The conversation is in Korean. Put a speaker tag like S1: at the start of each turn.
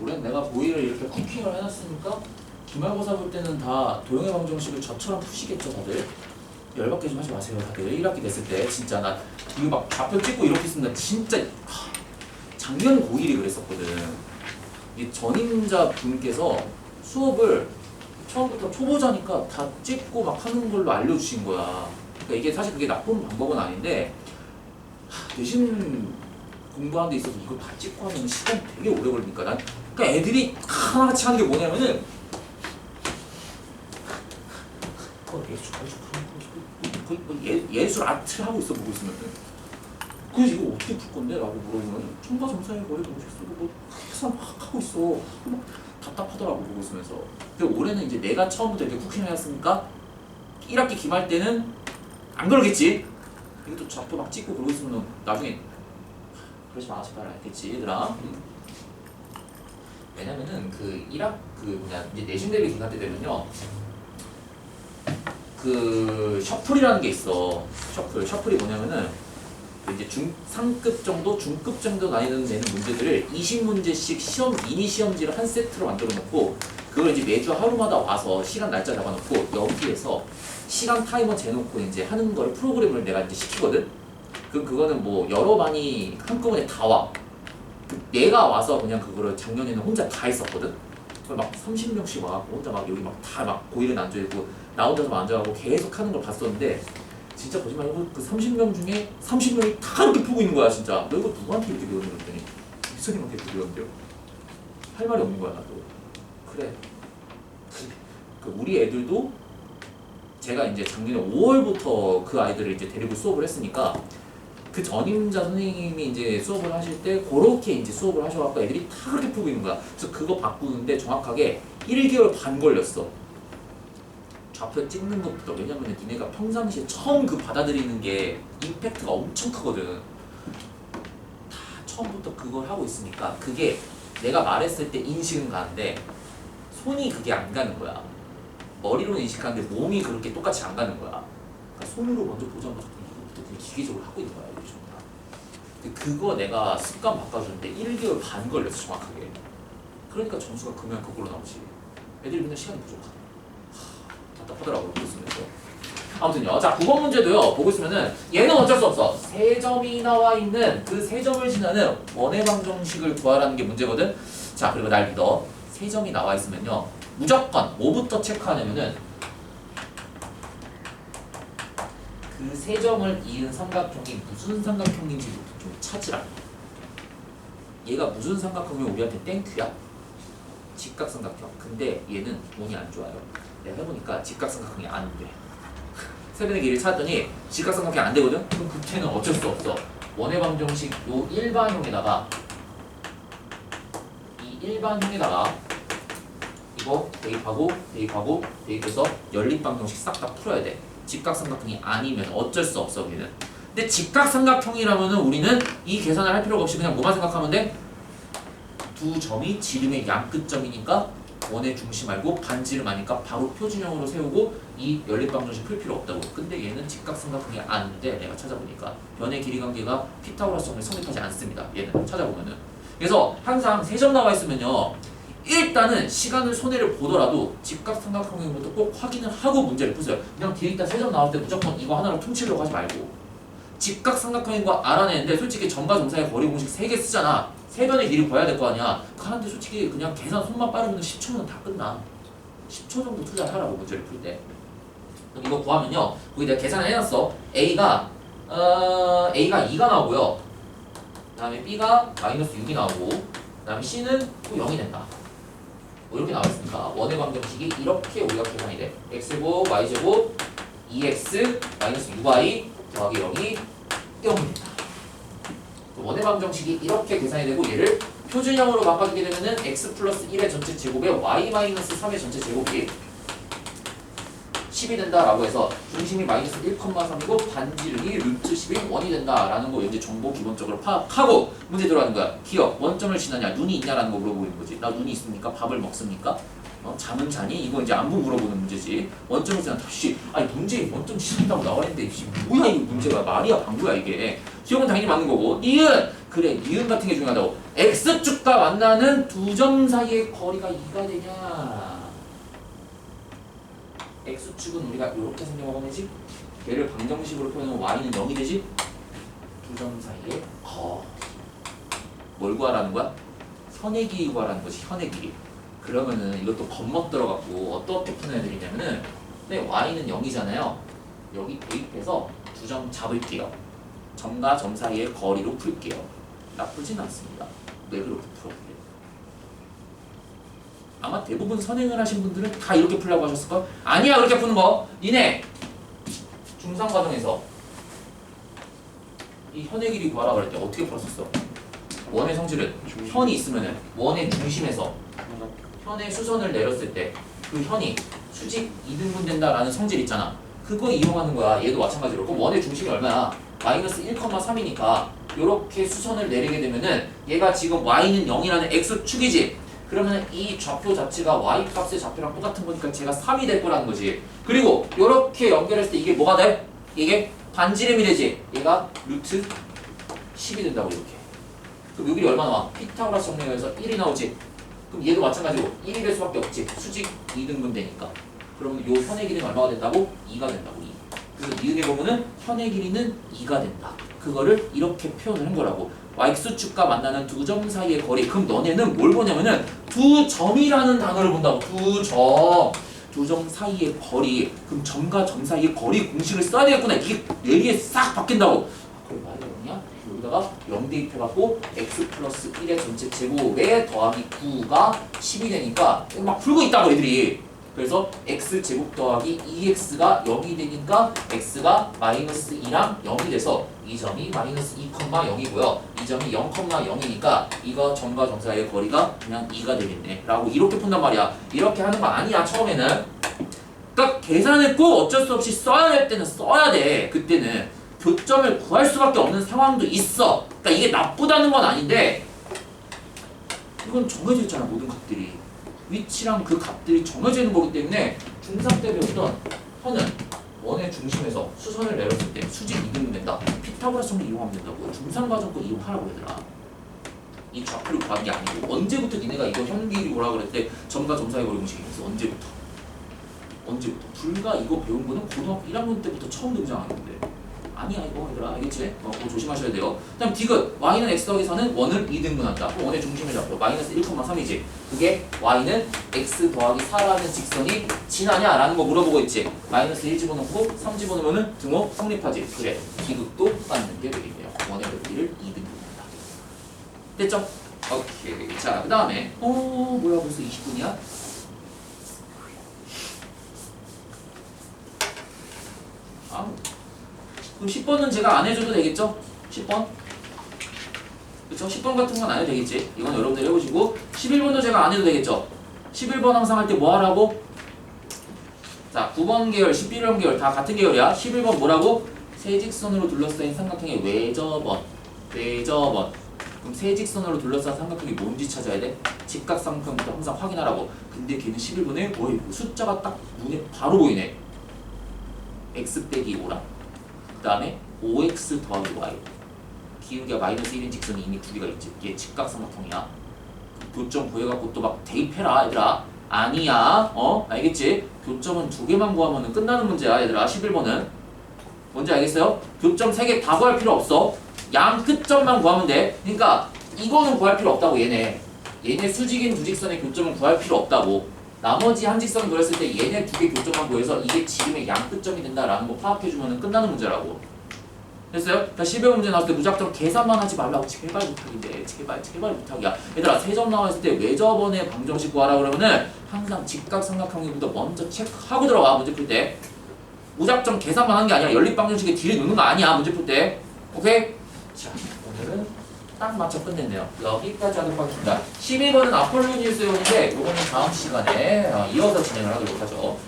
S1: 올해 내가 보이를 이렇게 쿠킹을 해놨으니까 기말고사 볼 때는 다 도형의 방정식을 저처럼 푸시겠죠 다들. 열받게 좀 하지 마세요 다들. 1학기 됐을 때 진짜 나 이거 막 좌표 찍고 이렇게 나 진짜 하, 작년 고1이 그랬었거든. 이 전임자 분께서 수업을 처음부터 초보자니까 다 찍고 막 하는 걸로 알려주신 거야. 그러니까 이게 사실 그게 나쁜 방법은 아닌데 하, 내신 공부하는 데 있어서 이걸 다 찍고 하면 시간 되게 오래 걸리니까 난 그러니까 애들이 하나같이 하는 게 뭐냐면은 어, 예술 거 거의 뭐 예, 예술 아트를 하고 있어 보고 있으면은. 그래서 이거 어떻게 풀 건데? 라고 물어보면 총과 정사의 거리 공식 쓰고 뭐 계산 막 하고 있어. 막 답답하더라고 보고 있으면서. 근데 올해는 이제 내가 처음부터 이렇게 쿠킹을 했으니까 1학기 기말 때는 안 그러겠지? 이것도 좌표 막 찍고 그러고 있으면 나중에 그러지 마 제발 알겠지 얘들아. 음. 왜냐면은 그 1학 그 뭐냐 이제 내신 대비 기간 때 되면요 그 셔플이라는 게 있어 셔플 셔플이 뭐냐면은 그 이제 중 상급 정도 중급 정도 나이는 되는 문제들을 20문제씩 시험 미니 시험지를 한 세트로 만들어 놓고 그걸 이제 매주 하루마다 와서 시간 날짜 잡아놓고 여기에서 시간 타이머 재놓고 이제 하는 걸 프로그램을 내가 이제 시키거든. 그럼 그거는 뭐 여러 반이 한꺼번에 다 와. 그 내가 와서 그냥 그거를 작년에는 혼자 다 했었거든. 막 30명씩 와갖고 혼자 막 여기 막 다 막 고일은 앉아있고 나 혼자서 앉아가고 계속 하는 걸 봤었는데 진짜 거짓말이고 그 30명 중에 30명이 다 이렇게 풀고 있는 거야 진짜. 너 이거 누구한테 이렇게 배웠니 그랬더니 이선님한테 이렇게 배웠는데요. 할 말이 없는 거야 나도. 그래. 그 우리 애들도 제가 이제 작년에 5월부터 그 아이들을 이제 데리고 수업을 했으니까 그 전임자 선생님이 이제 수업을 하실 때 그렇게 이제 수업을 하셔갖고 애들이 다 그렇게 풀고 있는 거야. 그래서 그거 바꾸는데 정확하게 1개월 반 걸렸어. 좌표 찍는 것부터 왜냐면 니네가 평상시에 처음 그 받아들이는 게 임팩트가 엄청 크거든. 다 처음부터 그걸 하고 있으니까 그게 내가 말했을 때 인식은 가는데 손이 그게 안 가는 거야. 머리로는 인식하는데 몸이 그렇게 똑같이 안 가는 거야. 그러니까 손으로 먼저 보자마자 기계적으로 하고 있는 거야. 요즘 다. 근데 그거 내가 습관 바꿔주는데 1개월 반 걸렸어 정확하게. 그러니까 점수가 그면 거꾸로 나오지. 애들이 맨날 시간이 부족하다. 하, 답답하더라고 보고 있으면서. 아무튼요. 자, 9번 문제도요. 보고 있으면은 얘는 어쩔 수 없어. 세 점이 나와 있는 그 세 점을 지나는 원의 방정식을 구하라는 게 문제거든. 자, 그리고 날 믿어. 세 점이 나와 있으면요. 무조건 뭐부터 체크하냐면은 그 세 점을 이은 삼각형이 무슨 삼각형인지부터 좀 찾으라. 얘가 무슨 삼각형이면 우리한테 땡큐야? 직각삼각형. 근데 얘는 운이 안 좋아요. 내가 해보니까 직각삼각형이 안 돼. 세변의 길이를 찾았더니 직각삼각형이 안 되거든? 그럼 그때는 어쩔 수 없어. 원의 방정식 요 일반형에다가 이 일반형에다가 이거 대입하고 대입하고 대입해서 연립 방정식 싹 다 풀어야 돼. 직각삼각형이 아니면 어쩔 수 없어 우리는. 근데 직각삼각형이라면은 우리는 이 계산을 할 필요가 없이 그냥 뭐만 생각하면 돼? 두 점이 지름의 양끝점이니까 원의 중심 알고 반지름 아니까 바로 표준형으로 세우고 이 연립방정식 풀 필요 없다고. 근데 얘는 직각삼각형이 아닌데 내가 찾아보니까 변의 길이 관계가 피타고라스 정리 성립하지 않습니다. 얘는 찾아보면은. 그래서 항상 세 점 나와 있으면요. 일단은 시간을 손해를 보더라도 직각삼각형부터 꼭 확인을 하고 문제를 푸세요. 그냥 뒤에 있다 세점 나올 때 무조건 이거 하나로 퉁치려고 하지 말고 직각삼각형인 거 알아내는데 솔직히 점과 점사의 거리 공식 세개 쓰잖아. 세 변의 길이 봐야 될 거 아니야. 그 하는데 솔직히 그냥 계산 손만 빠르면 10초면 다 끝나. 10초 정도 투자하라고 문제를 풀 때. 이거 구하면요. 거기 내가 계산을 해놨어. A가 어, A가 2가 나오고요. 그 다음에 B가 마이너스 6이 나오고 그 다음에 C는 또 0이 된다. 뭐 이렇게 나왔으니까 원의 방정식이 이렇게 우리가 계산이 돼. x제곱 y제곱 2x 마이너스 6y 더하기 0이 0입니다. 원의 방정식이 이렇게 계산이 되고 얘를 표준형으로 바꿔주게 되면은 x 플러스 1의 전체 제곱에 y 마이너스 3의 전체 제곱이 10이 된다라고 해서 중심이 마이너스 1,3이고 반지름이 루트 10이 원이 된다라는 거 이제 정보 기본적으로 파악하고 문제 들어가는 거야. 기억 원점을 지나냐 눈이 있냐라는 거 물어보는 거지. 나 눈이 있습니까? 밥을 먹습니까? 어, 잠은 자니? 이거 이제 안부 물어보는 문제지. 원점을 지나 다시 아니 문제에 원점 지난다고 나와 있는데 씨, 뭐야 이 문제가 말이야 방구야 이게. 기억은 당연히 맞는 거고 니은 그래 니은 같은 게 중요하다고 x축과 만나는 두 점 사이의 거리가 2가 되냐 x축은 우리가 이렇게 생겨먹으면 되지? 얘를 방정식으로 표현하면 y는 0이 되지? 두 점 사이의 거. 뭘 구하라는 거야? 현의 길이 구하라는 거지 현의 길이. 그러면은 이것도 겉멋 들어갖고 어떻게 푸는 애들이냐면은 네 y는 0이잖아요. 여기 대입해서 두 점 잡을게요. 점과 점 사이의 거리로 풀게요. 나쁘진 않습니다. 왜 그렇게 풀어볼게요 아마 대부분 선행을 하신 분들은 다 이렇게 풀려고 하셨을걸? 아니야 그렇게 푸는 거 니네 중상 과정에서 이 현의 길이 구하라 그럴 때 어떻게 풀었었어? 원의 성질은 현이 있으면은 원의 중심에서 현의 수선을 내렸을 때 그 현이 수직 이등분 된다라는 성질 있잖아. 그거 이용하는 거야. 얘도 마찬가지로. 그럼 원의 중심이 얼마야? 마이너스 1,3이니까 이렇게 수선을 내리게 되면은 얘가 지금 y는 0이라는 x축이지. 그러면 이 좌표 자체가 y 값의 좌표랑 똑같은 거니까 제가 3이 될 거라는 거지. 그리고 이렇게 연결했을 때 이게 뭐가 돼? 이게 반지름이 되지. 얘가 루트 10이 된다고 이렇게. 그럼 여기 얼마 나와? 피타고라스 정리에서 1이 나오지. 그럼 얘도 마찬가지로 1이 될 수밖에 없지. 수직 2등분 되니까. 그러면 요 현의 길이는 얼마가 된다고? 2가 된다고. 2. 그래서 니은에 보면은 현의 길이는 2가 된다. 그거를 이렇게 표현을 한 거라고. yx축과 만나는 두 점 사이의 거리. 그럼 너네는 뭘 보냐면은 두 점이라는 단어를 본다고. 두 점. 두 점 사이의 거리. 그럼 점과 점 사이의 거리 공식을 써야 되겠구나. 이게 뇌리에 싹 바뀐다고. 아, 그럼 말이 뭐냐? 여기다가 0 대입해갖고 x 플러스 1의 전체 제곱에 더하기 9가 10이 되니까 막 풀고 있다고 애들이 그래서 x 제곱 더하기 2x가 0이 되니까 x가 마이너스 2랑 0이 돼서 이 점이 마이너스 2,0이고요. 이 점이 0,0이니까 이거 점과 점 사이의 거리가 그냥 2가 되겠네. 라고 이렇게 푼단 말이야. 이렇게 하는 거 아니야 처음에는. 그러니까 계산을 꼭 어쩔 수 없이 써야 될 때는 써야 돼. 그때는 교점을 구할 수밖에 없는 상황도 있어. 그러니까 이게 나쁘다는 건 아닌데 이건 정해져 있잖아 모든 값들이 위치랑 그 값들이 정해져 있는 거기 때문에 중3 때 배웠던 현은 원의 중심에서 수선을 내렸을 때 수직 이등분 된다. 피타고라스 정리 이용하면 된다고. 중3 과정 거 이용하라고 얘들아. 이 좌표를 구하는 게 아니고 언제부터 니네가 이거 현길이 뭐라 그랬대 점과 점 사이 거리 공식이 있어 언제부터 언제부터 불과 이거 배운 거는 고등학교 1학년 때부터 처음 등장하는데 아니야 이거. 얘들아 알겠지? 어, 그거 조심하셔야 돼요. 그다음 디귿 y는 x 더하기 4는 원을 2등분한다. 그럼 원의 중심을 잡고 마이너스 1,3이지. 그게 y는 x 더하기 4라는 직선이 지나냐? 라는 거 물어보고 있지. 마이너스 1 집어넣고 3 집어넣으면 등호 성립하지. 그래. 디귿도 맞는 게 되겠네요. 원의 넓이를 2등분한다. 됐죠? 오케이. 자그 다음에 어 뭐야 벌써 20분이야? 아 그럼 10번은 제가 안 해줘도 되겠죠? 10번? 그쵸? 10번 같은 건 안 해도 되겠지? 이건 여러분들 해보시고 11번도 제가 안 해도 되겠죠? 11번 항상 할 때 뭐 하라고? 자 9번 계열, 11번 계열 다 같은 계열이야 11번 뭐라고? 세직선으로 둘러싸인 삼각형의 외접원 외접원 그럼 세직선으로 둘러싼 삼각형이 뭔지 찾아야 돼? 직각삼각형부터 항상 확인하라고 근데 걔는 11번에 어이 숫자가 딱 눈에 바로 보이네 x 빼기 5랑 그 다음에 5x 더하기 y 기울기가 마이너스 1인 직선이 이미 두 개가 있지. 이게 직각삼각형이야. 교점 구해갖고 또 막 대입해라 얘들아. 아니야. 어? 알겠지? 교점은 두 개만 구하면 끝나는 문제야 얘들아. 11번은. 뭔지 알겠어요? 교점 세 개 다 구할 필요 없어. 양 끝점만 구하면 돼. 그러니까 이거는 구할 필요 없다고 얘네. 얘네 수직인 두 직선의 교점은 구할 필요 없다고 나머지 한 직선을 그렸을 때 얘네 두 개 교점만 구해서 이게 지름의 양 끝점이 된다라는 거 파악해주면 끝나는 문제라고 됐어요? 그러니까 11번 문제 나왔을 때 무작정 계산만 하지 말라고 제발 부탁인데 제발 제발 부탁이야 얘들아 세점 나왔을 때 외접원의 방정식 구하라 그러면은 항상 직각삼각형이부터 먼저 체크하고 들어가 문제 풀 때 무작정 계산만 하는 게 아니라 연립 방정식에 뒤를 놓는 거 아니야 문제 풀 때 오케이? 자 오늘은 딱 맞춰 끝냈네요. 여기까지 하도록 하겠습니다. 12번은 아폴로니우스 용인데 요거는 다음 시간에 어, 이어서 진행을 하도록 하죠